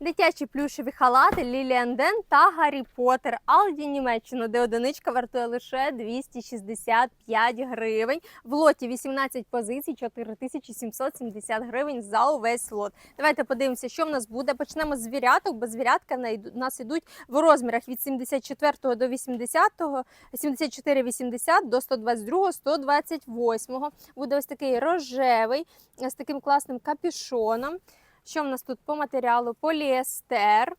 Дитячі плюшеві халати Ліліан Ден та Гаррі Поттер. Алді Німеччина, де одиничка вартує лише 265 гривень. В лоті 18 позицій, 4770 гривень за увесь лот. Давайте подивимося, що в нас буде. Почнемо з звіряток, бо звірятка в нас йдуть в розмірах від 74 до 80, 74-80 до 122, 128. Буде ось такий рожевий з таким класним капюшоном. Що в нас тут по матеріалу? Поліестер.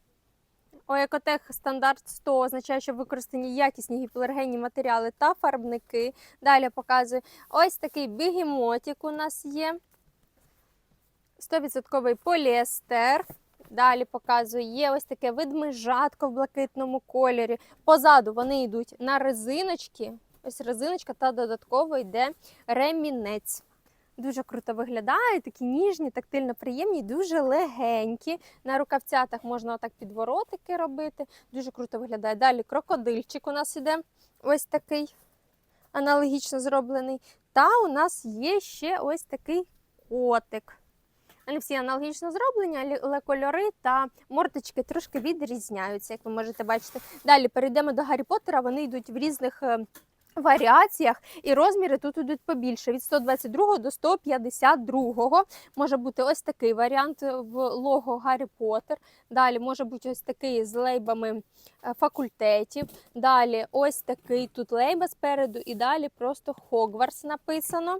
Оекотех стандарт 100 означає, що використані якісні гіпоалергенні матеріали та фарбники. Далі показую ось такий бігемотик у нас є. 100% поліестер. Далі показую, є ось таке ведмежатко в блакитному кольорі. Позаду вони йдуть на резиночки. Ось резиночка та додатково йде ремінець. Дуже круто виглядає, такі ніжні, тактильно приємні, дуже легенькі. На рукавцятах можна отак підворотики робити. Дуже круто виглядає. Далі крокодильчик у нас іде ось такий аналогічно зроблений. Та у нас є ще ось такий котик. Вони всі аналогічно зроблені, але- але кольори та морточки трошки відрізняються, як ви можете бачити. Далі перейдемо до Гаррі Поттера. Вони йдуть в різних е, варіаціях, і розміри тут йдуть побільше від 122 до 152. Може бути ось такий варіант в лого Гаррі Поттер. Далі може бути ось такий з лейбами е, факультетів. Далі ось такий тут лейба спереду, і далі просто Хогвартс написано.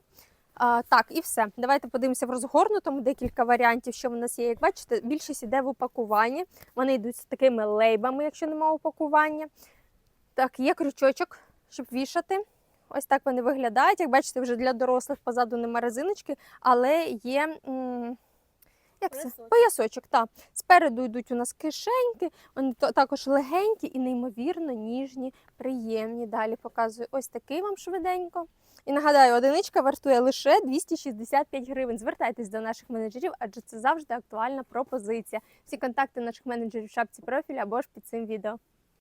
А, так, і все. Давайте подивимося в розгорнутому декілька варіантів, що в нас є. Як бачите, більшість іде в упакуванні. Вони йдуть з такими лейбами, якщо немає упакування. Так, є крючочок, щоб вішати. Ось так вони виглядають. Як бачите, вже для дорослих позаду нема резиночки, але є. м, Як це? Поясочок. Поясочок, так. Спереду йдуть у нас кишеньки, вони також легенькі і неймовірно ніжні, приємні. Далі показую ось такий вам швиденько. І нагадаю, одиничка вартує лише 265 гривень. Звертайтесь до наших менеджерів, адже це завжди актуальна пропозиція. Всі контакти наших менеджерів в шапці профіля або ж під цим відео.